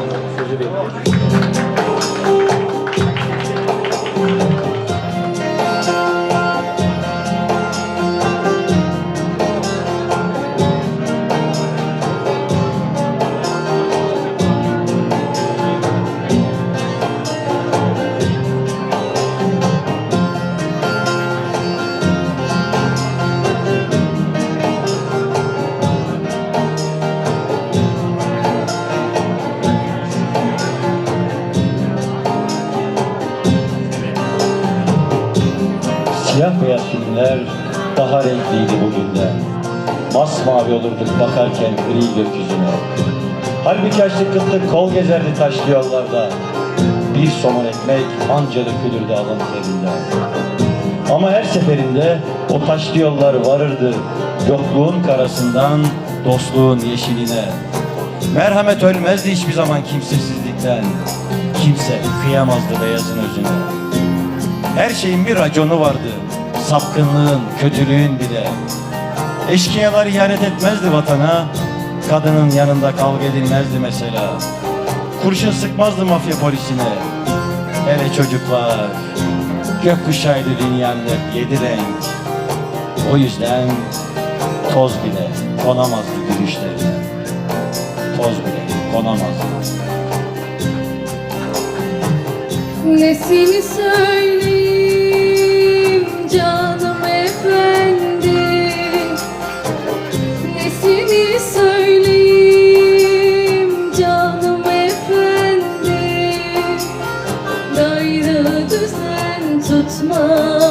我们随 Siyah beyaz filmler daha renkliydi bugün de. Masmavi olurduk bakarken gri gökyüzüne. Halbuki açlık kıtlık kol gezerdi taşlı yollarda. Bir somun ekmek anca dökülürdü alın terinden. Ama her seferinde o taşlı yollar varırdı. Yokluğun karasından dostluğun yeşiline. Merhamet ölmezdi hiçbir zaman kimsesizlikten. Kimse kıyamazdı beyazın özüne. Her şeyin bir raconu vardı. Sapkınlığın, kötülüğün bile. Eşkıyalar ihanet etmezdi vatana. Kadının yanında kavga edilmezdi mesela. Kurşun sıkmazdı mafya polisine. Hele çocuklar. Gökkuşağıydı dünyanın hep yedi renk. O yüzden toz bile konamazdı gülüşlerine. Toz bile konamazdı. Nesini söyleyeyim Smile.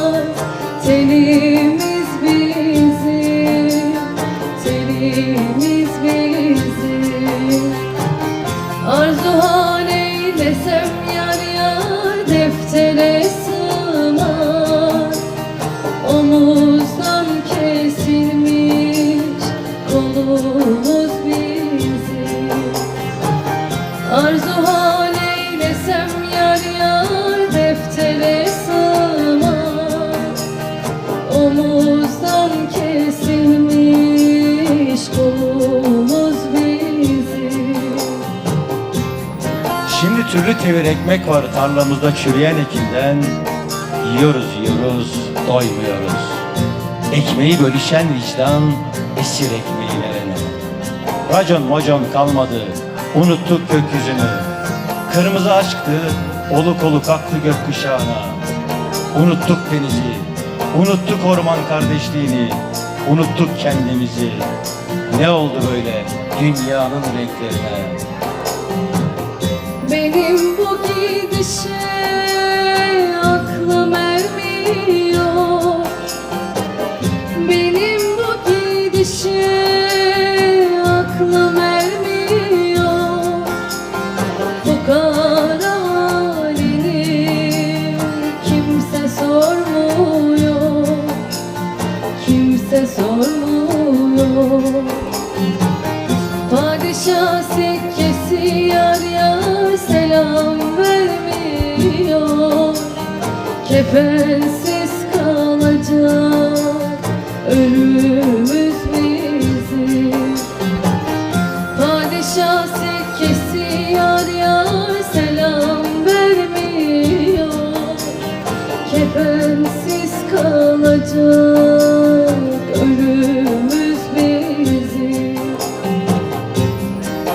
Şimdi türlü tevir ekmek var tarlamızda çürüyen ekinden. Yiyoruz yiyoruz, doymuyoruz. Ekmeği bölüşen vicdan, esir ekmeği verene. Racon mocon kalmadı, unuttuk gökyüzünü. Kırmızı aşktı, oluk oluk aktı gökkuşağına. Unuttuk denizi, unuttuk orman kardeşliğini, unuttuk kendimizi. Ne oldu böyle dünyanın renklerine? Benim bu gidişe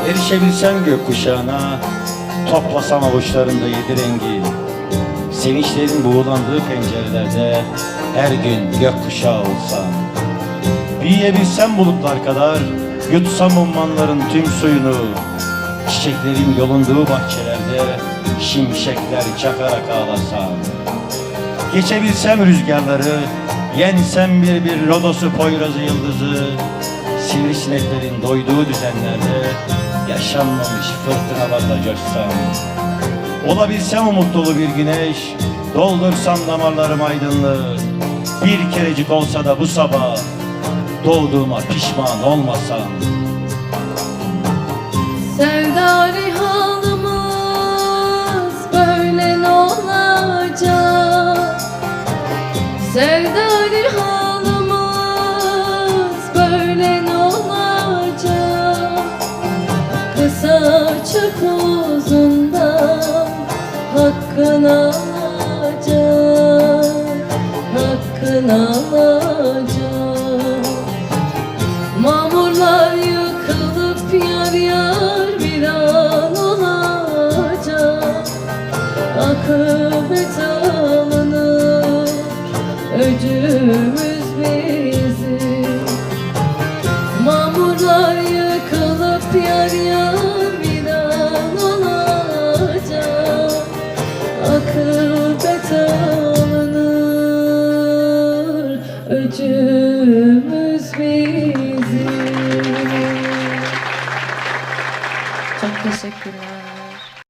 Erişebilsem gökkuşağına Toplasam avuçlarında yedi rengi. Sevinçlerin buğulandığı pencerelerde Her gün gökkuşağı olsam. Büyüyebilsem bulutlar kadar Yutsam ummanların tüm suyunu. Çiçeklerin yolunduğu bahçelerde Şimşekler çakarak ağlasam. Geçebilsem rüzgarları Yensem bir bir lodosu poyrazı yıldızı. Sivrisineklerin doyduğu düzenlerde Yaşanmamış fırtınalarla coşsam Olabilsem umut dolu bir güneş Doldursam damarlarım aydınlığı Bir kerecik olsa da bu sabah Doğduğuma pişman olmasam. Sevdari halımız böyle ne olacak? Sevdari halımız hakkın alacak Hakkın alacak gücümüz bizim. Çok teşekkürler.